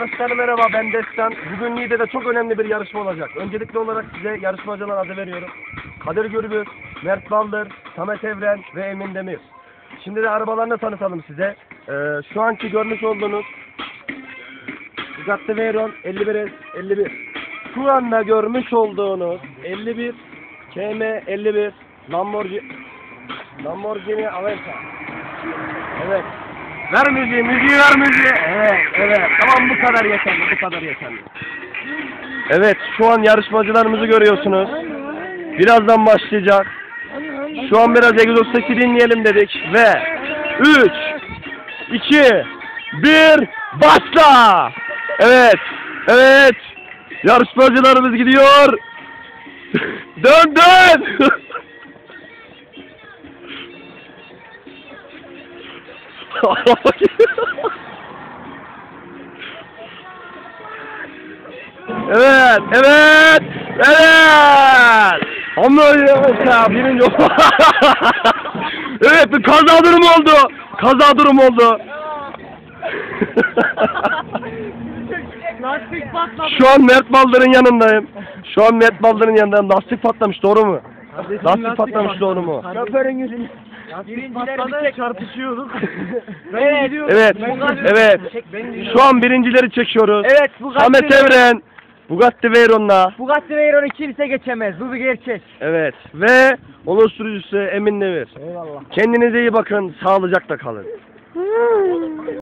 Arkadaşlar merhaba ben Destan. Bugün Niğde'de çok önemli bir yarışma olacak. Öncelikli olarak size yarışmacılar adı veriyorum. Kadir Gürbüz, Mert Baldır, Samet Evren ve Emin Demir. Şimdi de arabalarını tanıtalım size. Ee, şu anki görmüş olduğunuz Bugatti Veyron 51 51. Şu anda görmüş olduğunuz 51 KM 51 Lamborghini Lamborghini Aventa. Evet. Ver müziği, müziği ver müziği. Evet, evet. Tamam bu kadar yeterli, bu kadar yeterli. Evet, şu an yarışmacılarımızı görüyorsunuz. Birazdan başlayacak. Şu an biraz egzoz sesi dinleyelim dedik ve 3 2 1 başla. Evet. Evet. Yarışmacılarımız gidiyor. dön dön. evet, evet, evet. Ya birinci Evet bir kaza durumu oldu. Kaza durumu oldu. Lastik patladı. Şu an Mert Baldır'ın yanındayım. Şu an Mert Baldır'ın yanındayım. Lastik patlamış doğru mu? Lastik patlamış doğru mu? Şoförün yüzünü. Birincileri çarpışıyorduk. ben Evet, gidiyorum. evet, evet. Şu an birincileri çekiyoruz. Evet Bugatti. Samet Evren, Bugatti Veyron'la. Bugatti Veyron'u kimse geçemez. Bu bir gerçek. Evet. Ve onun sürücüsü Emin Nevir. Eyvallah. Kendinize iyi bakın. Sağlıcakla kalın.